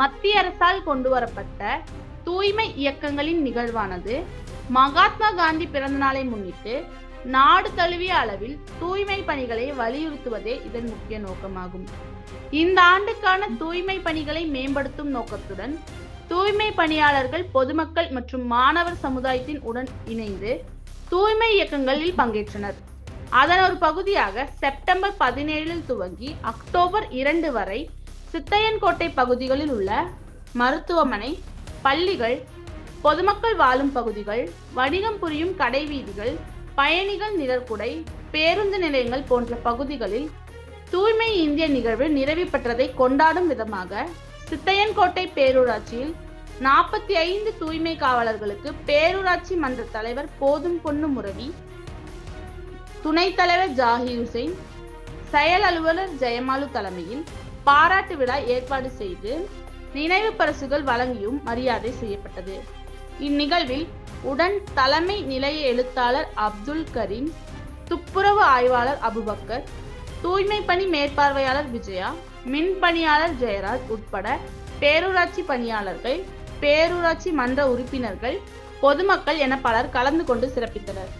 மத்திய அரசால் கொண்டு வரப்பட்ட தூய்மை இயக்கங்களின் நிகழ்வானது மகாத்மா காந்தி பிறந்த நாளை முன்னிட்டு நாடு தழுவிய அளவில் தூய்மை பணிகளை வலியுறுத்துவதே இதன் முக்கிய நோக்கமாகும். இந்த ஆண்டுக்கான தூய்மை பணிகளை மேம்படுத்தும் நோக்கத்துடன் தூய்மை பணியாளர்கள் பொதுமக்கள் மற்றும் மாணவர் சமுதாயத்தின் உடன் இணைந்து தூய்மை இயக்கங்களில் பங்கேற்றனர். அதன் ஒரு பகுதியாக செப்டம்பர் பதினேழில் துவங்கி அக்டோபர் இரண்டு வரை சித்தையன்கோட்டை பகுதிகளில் உள்ள மருத்துவமனை பள்ளிகள் பொதுமக்கள் வாழும் பகுதிகள் வணிகம் புரியும் கடை வீதிகள் பயணிகள் நிழற்குடை பேருந்து நிலையங்கள் போன்ற பகுதிகளில் தூய்மை இந்திய நிகழ்வு நிறைவு பெற்றதை கொண்டாடும் விதமாக சித்தையன்கோட்டை பேரூராட்சியில் நாற்பத்தி ஐந்து தூய்மை காவலர்களுக்கு பேரூராட்சி மன்ற தலைவர் போதும் பொண்ணு முரவி துணைத் தலைவர் ஜாகிர் ஹுசைன் செயல் அலுவலர் ஜெயமாலு தலைமையில் பாராட்டு விழா ஏற்பாடு செய்து நினைவு பரிசுகள் வழங்கியும் மரியாதை செய்யப்பட்டது. இந்நிகழ்வில் உடன் தலைமை நிலைய எழுத்தாளர் அப்துல் கரீம் துப்புரவு ஆய்வாளர் அபுபக்கர் தூய்மை பணி மேற்பார்வையாளர் விஜயா மின் பணியாளர் ஜெயராஜ் உட்பட பேரூராட்சி பணியாளர்கள் பேரூராட்சி மன்ற உறுப்பினர்கள் பொதுமக்கள் என பலர் கலந்து கொண்டு சிறப்பித்தனர்.